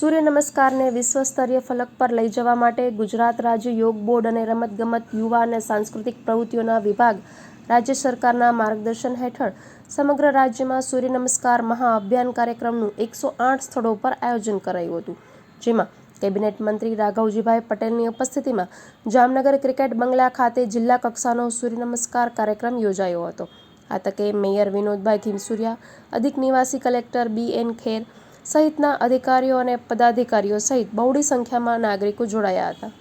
સૂર્ય નમસ્કારને વિશ્વસ્તરીય ફલક પર લઈ જવા માટે ગુજરાત રાજ્ય યોગ બોર્ડ અને રમતગમત યુવા અને સાંસ્કૃતિક પ્રવૃત્તિઓના વિભાગ રાજ્ય સરકારના માર્ગદર્શન હેઠળ સમગ્ર રાજ્યમાં સૂર્ય નમસ્કાર મહાઅભિયાન કાર્યક્રમનું એકસો આઠ સ્થળો પર આયોજન કરાયું હતું. જેમાં કેબિનેટ મંત્રી રાઘવજીભાઈ પટેલની ઉપસ્થિતિમાં જામનગર ક્રિકેટ બંગલા ખાતે જિલ્લા કક્ષાનો સૂર્ય નમસ્કાર કાર્યક્રમ યોજાયો હતો. આ તકે મેયર વિનોદભાઈ ખીમસુરિયા અધિક નિવાસી કલેક્ટર બી એન ખેર સહિતના અધિકારીઓ અને પદાધિકારીઓ સહિત બહોળી સંખ્યામાં નાગરિકો જોડાયા હતા.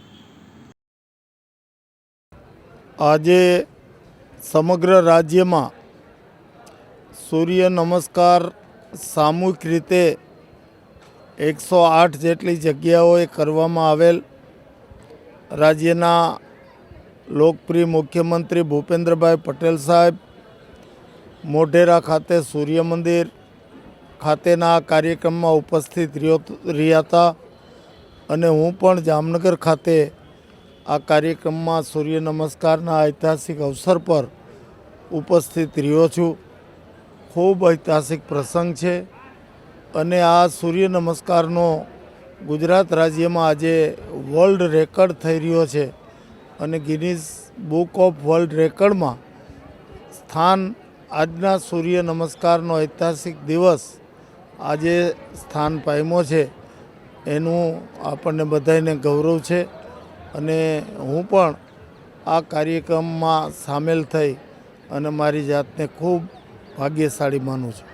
આજે સમગ્ર રાજ્યમાં સૂર્ય નમસ્કાર સામૂહિક રીતે એકસો આઠ જેટલી જગ્યાઓએ કરવામાં આવેલ રાજ્યના લોકપ્રિય મુખ્યમંત્રી ભૂપેન્દ્રભાઈ પટેલ સાહેબ, મોઢેરા ખાતે સૂર્ય મંદિર ખાતેના આ કાર્યક્રમમાં ઉપસ્થિત રહ્યો રહ્યા હતા. અને હું પણ જામનગર ખાતે આ કાર્યક્રમમાં સૂર્ય નમસ્કારના ઐતિહાસિક અવસર પર ઉપસ્થિત રહ્યો છું. ખૂબ ઐતિહાસિક પ્રસંગ છે. અને આ સૂર્ય નમસ્કારનો ગુજરાત રાજ્યમાં આજે વર્લ્ડ રેકર્ડ થઈ રહ્યો છે. અને ગિનીઝ બુક ઓફ વર્લ્ડ રેકર્ડમાં સ્થાન આજના સૂર્ય નમસ્કારનો ઐતિહાસિક દિવસ આજે સ્થાન પામ્યો છે, એનું આપણને બધાને ગૌરવ છે અને હું પણ આ કાર્યક્રમમાં સામેલ થઈ અને મારી જાતને ખૂબ ભાગ્યશાળી માનું છું.